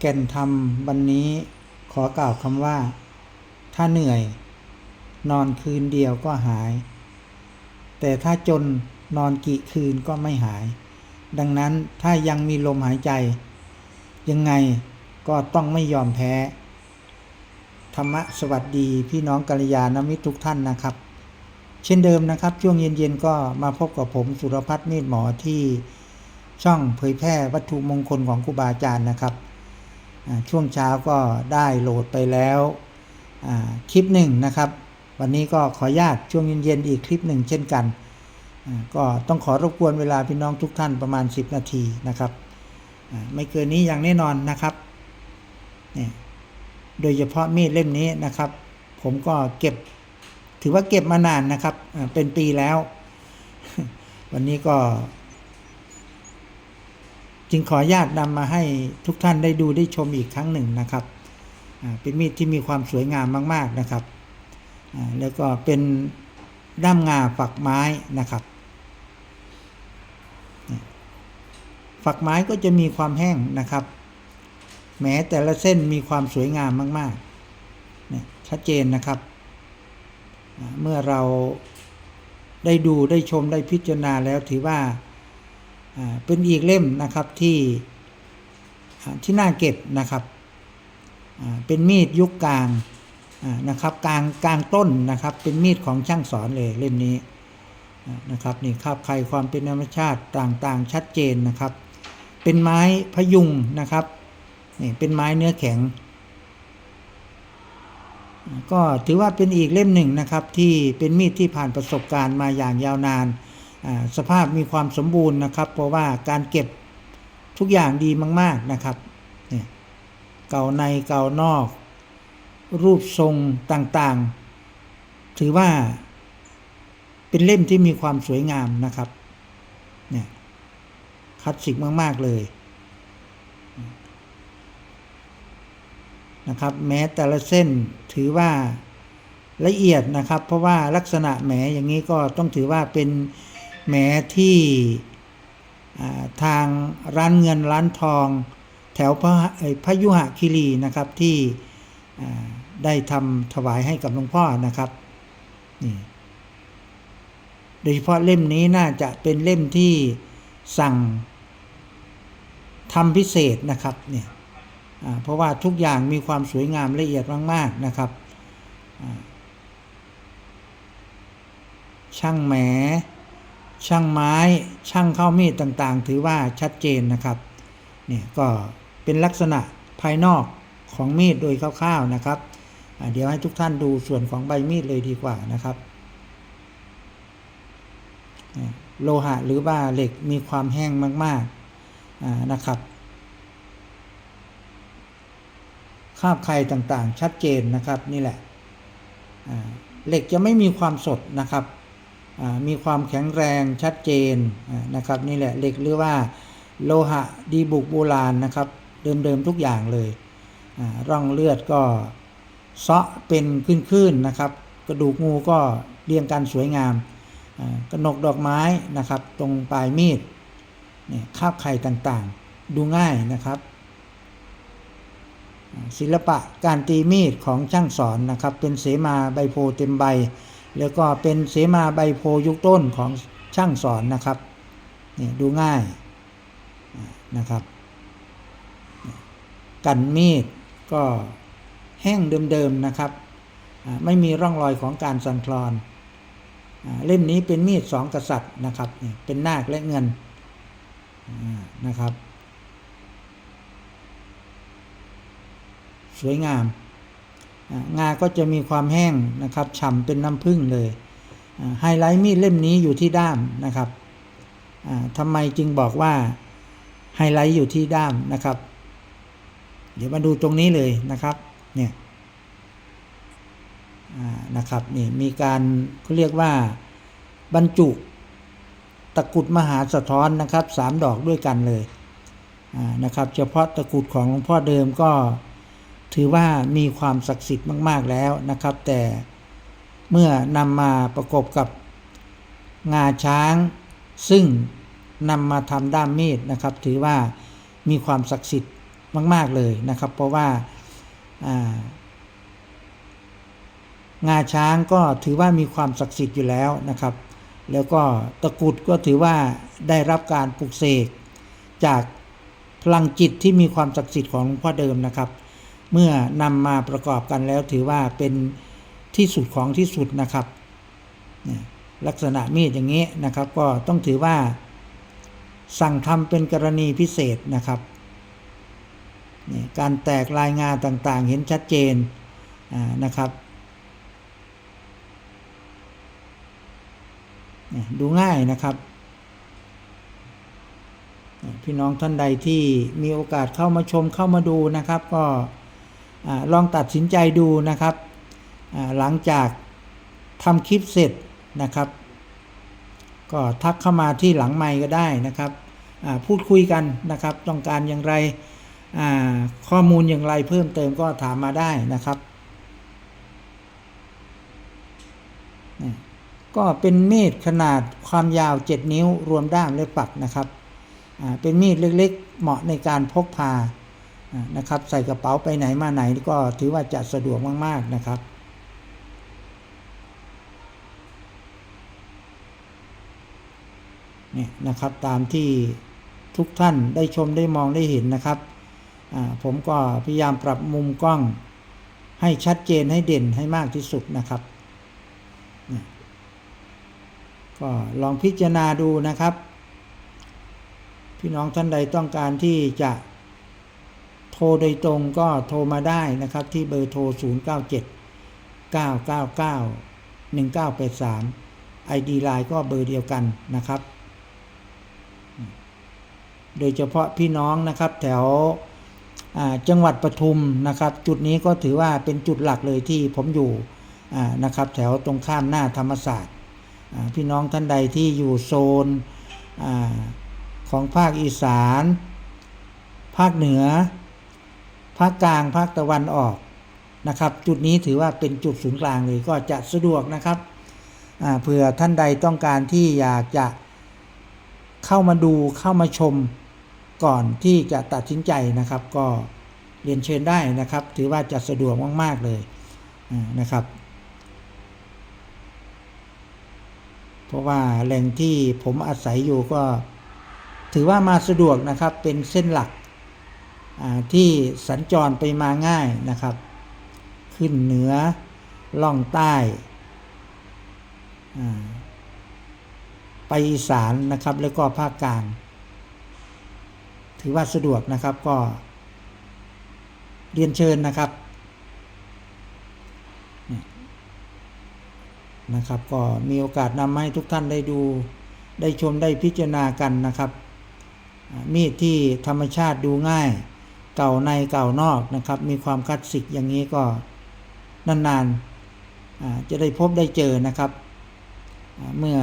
แก่นธรรมวันนี้ขอกล่าวคำว่า ถ้าเหนื่อย นอนคืนเดียวก็หาย แต่ถ้าจนนอนกี่คืนก็ไม่หาย ดังนั้นถ้ายังมีลมหายใจ ยังไงก็ต้องไม่ยอมแพ้ ธรรมะสวัสดีพี่น้องกัลยาณมิตรทุกท่านนะครับ เช่นเดิมนะครับ ช่วงเย็นๆก็มาพบกับผมสุรพัฒน์เมธหมอที่ช่องเผยแพร่วัตถุมงคลของครูบาอาจารย์นะครับ ช่วงเช้าก็ได้โหลดไปแล้วคลิปหนึ่งนะครับ วันนี้ก็ขอญาตช่วงเย็นๆอีกคลิปหนึ่งเช่นกัน ก็ต้องขอรบกวนเวลาพี่น้องทุกท่านประมาณ 10 นาทีนะครับ ไม่เกินนี้อย่างแน่นอนนะครับเนี่ยโดยเฉพาะมีดเล่มนี้นะครับ ผมก็เก็บถือว่าเก็บมานานนะครับ เป็นปีแล้ว วันนี้ก็ จึงขออนุญาตนำมาให้ทุกท่านได้ดูได้ชมอีกครั้งหนึ่งนะครับเป็นมีดที่มีความสวยงามมาก ๆนะครับ แล้วก็เป็นด้ามงาฝักไม้นะครับ ฝักไม้ก็จะมีความแห้งนะครับ แม้แต่ละเส้นมีความสวยงามมากๆเนี่ยชัดเจนนะครับ เมื่อเราได้ดูได้ชมได้พิจารณาแล้วถือว่า เป็นอีกเล่มนะครับที่ที่น่าเก็บนะครับเป็นมีดยุคกลางนะครับกลางกลางต้นนะครับ เป็นมีดของช่างสอนเลยเล่มนี้นะครับนี่คาบใครความเป็นธรรมชาติต่างๆ ชัดเจนนะครับ เป็นไม้พยุงนะครับนี่เป็นไม้เนื้อแข็ง ก็ถือว่าเป็นอีกเล่มหนึ่งนะครับที่เป็นมีดที่ผ่านประสบการณ์มาอย่างยาวนาน สภาพมีความสมบูรณ์นะครับ เพราะว่าการเก็บทุกอย่างดีมาก ๆนะครับเนี่ยเก่าในเก่านอก รูปทรงต่างๆ ถือว่าเป็นเล่มที่มีความสวยงามนะครับเนี่ยคลาสสิกมาก ๆ เลยนะครับแม้แต่ละเส้นถือว่าละเอียดนะครับ เพราะว่าลักษณะแหมอย่างนี้ก็ต้องถือว่าเป็น แหมที่ทางร้านเงินร้านทองแถวพระยพยุหคีรีนะครับที่ได้ทำถวายให้กับหลวงพ่อนะครับนี่โดยเฉพาะเล่มนี้น่าจะเป็นเล่มที่สั่งทำพิเศษนะครับเนี่ยเพราะว่าทุกอย่างมีความสวยงามละเอียดมาก ๆ นะครับ ช่างแหม ช่างไม้ ช่างเข้ามีดต่างๆ ถือว่าชัดเจนนะครับเนี่ยก็เป็นลักษณะภายนอกของมีดโดยคร่าวๆนะครับ เดี๋ยวให้ทุกท่านดูส่วนของใบมีดเลยดีกว่านะครับ โลหะหรือว่าเหล็กมีความแห้งมากๆนะครับคาบใครต่างๆ ชัดเจนนะครับนี่แหละเหล็กจะไม่มีความสดนะครับ มีความแข็งแรงชัดเจนนะครับนี่แหละเหล็กหรือว่าโลหะดีบุกโบราณนะครับเดิมๆทุกอย่างเลยร่องเลือดก็เซาะเป็นขึ้นๆนะครับ กระดูกงูก็เรียงกันสวยงามกระหนกดอกไม้นะครับ ตรงปลายมีดเนี่ยคาบไข่ต่างๆ ดูง่ายนะครับ ศิลปะการตีมีดของช่างสอนนะครับ เป็นเสมาใบโพเต็มใบ แล้วก็เป็นเสมาใบโพยุคต้นของช่างสอนนะครับนี่ดูง่ายนะครับ กันมีดก็แห้งเดิมๆนะครับ ไม่มีร่องรอยของการสั่นคลอนเล่มนี้เป็นมีดสองกษัตริย์นะครับนี่เป็นนาคและเงินนะครับ สวยงาม งาก็จะมีความแห้งนะครับฉ่ำเป็นน้ำผึ้งเลยไฮไลท์มีดเล่มนี้อยู่ที่ด้ามนะครับอ่าทำไมจึงบอกว่าไฮไลท์อยู่ที่ด้ามนะครับ เดี๋ยวมาดูตรงนี้เลยนะครับเนี่ยนะครับนี่มีการเขาเรียกว่าบรรจุตะกุดมหาสะท้อนนะครับสามดอกด้วยกันเลยนะครับ เฉพาะตะกุดของหลวงพ่อเดิมก็ ถือว่ามีความศักดิ์สิทธิ์มาก ๆแล้วนะครับ แต่เมื่อนำมาประกบกับงาช้าง ซึ่งนำมาทำด้ามมีดนะครับ ถือว่ามีความศักดิ์สิทธิ์มาก ๆเลยนะครับ เพราะว่าางาช้างก็ถือว่ามีความศักดิ์สิทธิ์อยู่แล้วนะครับ แล้วก็ตะกุดก็ถือว่าได้รับการปลุกเสกจากพลังจิตที่มีความศักดิ์สิทธิ์ของหลวงพ่อเดิมนะครับ เมื่อนำมาประกอบกันแล้วถือว่าเป็นที่สุดของที่สุดนะครับลักษณะมีดอย่างนี้นะครับ ก็ต้องถือว่า สั่งทำเป็นกรณีพิเศษนะครับการแตกลายงาต่างๆ เห็นชัดเจนนะครับ ดูง่ายนะครับ พี่น้องท่านใดที่มีโอกาสเข้ามาชมเข้ามาดูนะครับ ก็ อลองตัดสินใจดูนะครับ หลังจากทำคลิปเสร็จนะครับ ก็ทักเข้ามาที่หลังไมค์ก็ได้นะครับ พูดคุยกันนะครับ ต้องการอย่างไรข้อมูลอย่างไรเพิ่มเติมก็ถามมาได้นะครับ ก็เป็นมีดขนาดความยาว 7 นิ้วรวมด้ามและปักนะครับ เป็นมีดเล็กๆ เหมาะในการพกพา นะครับ ใส่กระเป๋าไปไหนมาไหนก็ถือว่าจะสะดวกมาก ๆนะครับเนี่ยนะครับตามที่ทุกท่านได้ชมได้มองได้เห็นนะครับผมก็พยายามปรับมุมกล้องให้ชัดเจนให้เด่นให้มากที่สุดนะครับ ก็ลองพิจารณาดูนะครับ พี่น้องท่านใดต้องการที่จะ โทรโดยตรงก็โทรมาได้นะครับ ที่เบอร์โทร 0 9 7 9 9 9 1 9 8 3 ID ไลน์ก็เบอร์เดียวกันนะครับ โดยเฉพาะพี่น้องนะครับแถวจังหวัดปทุมนะครับ จุดนี้ก็ถือว่าเป็นจุดหลักเลยที่ผมอยู่นะครับ แถวตรงข้ามหน้าธรรมศาสตร์ พี่น้องท่านใดที่อยู่โซนอของภาคอีสาน ภาคเหนือ ภาคกลางภาคตะวันออกนะครับ จุดนี้ถือว่าเป็นจุดศูนย์กลางเลยก็จะสะดวกนะครับเผื่อท่านใดต้องการที่อยากจะเข้ามาดูเข้ามาชมก่อนที่จะตัดสินใจนะครับ ก็เรียนเชิญได้นะครับ ถือว่าจะสะดวกมาก ๆ เลยนะครับ เพราะว่าแหล่งที่ผมอาศัยอยู่ก็ถือว่ามาสะดวกนะครับเป็นเส้นหลัก ที่สัญจรไปมาง่ายนะครับ ขึ้นเหนือล่องใต้ไปอีสานนะครับ แล้วก็ภาคกลาง ถือว่าสะดวกนะครับก็เรียนเชิญนะครับนะครับ ก็มีโอกาสนำมาให้ทุกท่านได้ดูได้ชมได้พิจารณากันนะครับ มีดที่ธรรมชาติดูง่าย เก่าในเก่านอกนะครับ มีความคลาสสิกอย่างนี้ก็นานๆจะได้พบได้เจอนะครับ เมื่อ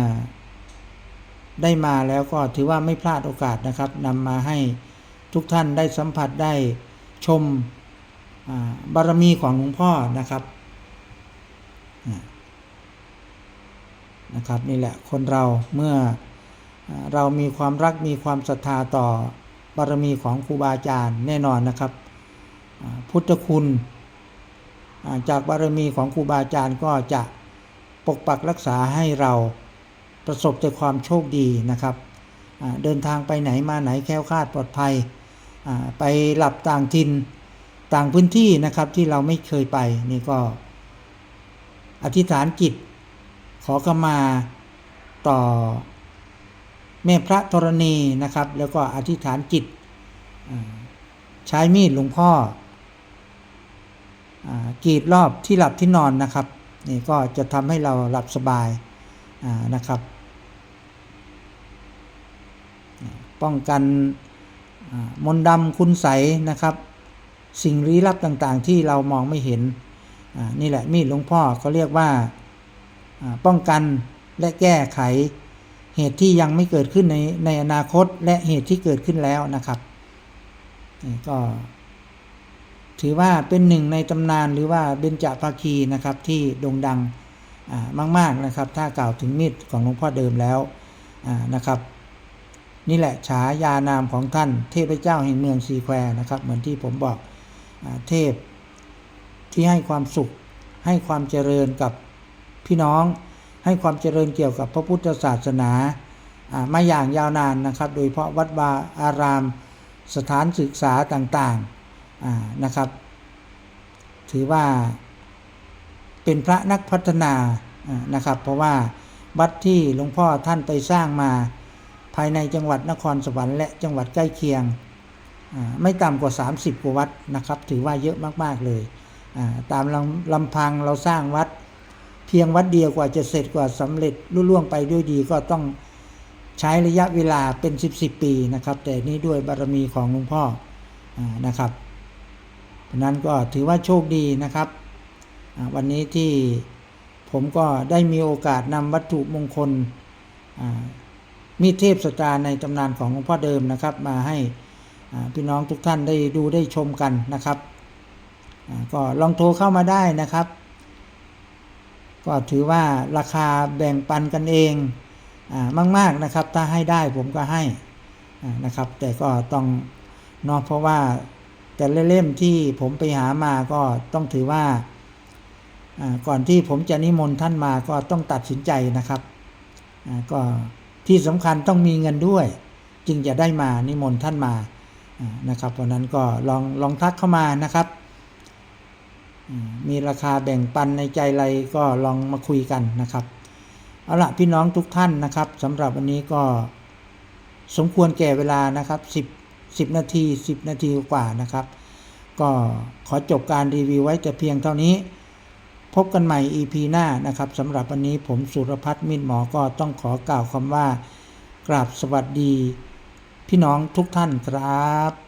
ได้มาแล้วก็ถือว่าไม่พลาดโอกาสนะครับนำมาให้ทุกท่านได้สัมผัสได้ชมบารมีของหลวงพ่อนะครับนะครับนี่แหละคนเราเมื่อเรามีความรักมีความศรัทธาต่อ บารมีของครูบาอาจารย์แน่นอนนะครับ พุทธคุณจากบารมีของครูบาอาจารย์ก็จะปกปักรักษาให้เราประสบแต่ความโชคดีนะครับเดินทางไปไหนมาไหนแค้วคลาดปลอดภัย ไปหลับต่างถิ่นต่างพื้นที่นะครับที่เราไม่เคยไปนี่ก็อธิษฐานจิตขอขมาต่อ แม่พระธรณีนะครับ แล้วก็อธิษฐานจิต ใช้มีดหลวงพ่อกรีดรอบที่หลับที่นอนนะครับนี่ก็จะทำให้เราหลับสบายนะครับ ป้องกันมนต์ดำคุณใสนะครับ สิ่งลี้ลับต่างๆ ที่เรามองไม่เห็นนี่แหละมีดหลวงพ่อเขาเรียกว่าป้องกันและแก้ไข เหตุที่ยังไม่เกิดขึ้นในในอนาคตและเหตุที่เกิดขึ้นแล้วนะครับก็ ถือว่าเป็นหนึ่งในตำนานหรือว่าเบญจภาคีนะครับ ที่โด่งดังมาก ๆนะครับ ถ้ากล่าวถึงมีดของหลวงพ่อเดิมแล้วนะครับ นี่แหละฉายานามของท่าน เทพเจ้าแห่งเมืองซีแควนะครับ เหมือนที่ผมบอกอเทพที่ให้ความสุขให้ความเจริญกับพี่น้อง ให้ความเจริญเกี่ยวกับพระพุทธศาสนามาอย่างยาวนานนะครับ โดยเฉพาะวัดวาอารามสถานศึกษาต่างๆนะครับ ถือว่าเป็นพระนักพัฒนานะครับ เพราะว่าวัดที่หลวงพ่อท่านไปสร้างมาภายในจังหวัดนครสวรรค์และจังหวัดใกล้เคียง ไม่ต่ำกว่า 30 กว่าวัดนะครับ ถือว่าเยอะมาก ๆ เลย ตามลำลำพังเราสร้างวัด เพียงวัดเดียวกว่าจะเสร็จกว่าสำเร็จลุล่วงไปด้วยดีก็ต้องใช้ระยะเวลาเป็น10 10ปีนะครับ แต่นี่ด้วยบารมีของหลวงพ่ออนะครับ เพราะนั้นก็ถือว่าโชคดีนะครับ วันนี้ที่ผมก็ได้มีโอกาสนำวัตถุมงคลมีเทพสตารในตำนานของหลวงพ่อเดิมนะครับ มาให้พี่น้องทุกท่านได้ดูได้ชมกันนะครับ ก็ลองโทรเข้ามาได้นะครับ ก็ถือว่าราคาแบ่งปันกันเองอามาก ๆนะครับ ถ้าให้ได้ผมก็ให้นะครับ แต่ก็ต้องนอกเพราะว่าแต่ละเล่มที่ผมไปหามาก็ต้องถือว่าก่อนที่ผมจะนิมนต์ท่านมาก็ต้องตัดสินใจนะครับก็ที่สำคัญต้องมีเงินด้วย จึงจะได้มานิมนต์ท่านมานะครับเพราะนั้นก็ลองลองทักเข้ามานะครับ มีราคาแบ่งปันในใจอะไรก็ลองมาคุยกันนะครับเอาละพี่น้องทุกท่านนะครับสำหรับวันนี้ก็สมควรแก่เวลานะครับ10 10นาที10 นาทีกว่านะครับ ก็ขอจบการรีวิวไว้แต่เพียงเท่านี้ พบกันใหม่ EP หน้านะครับสำหรับวันนี้ผมสุรพัฒน์มินหมอก็ต้องขอกล่าวคำว่ากราบสวัสดี พี่น้องทุกท่านครับ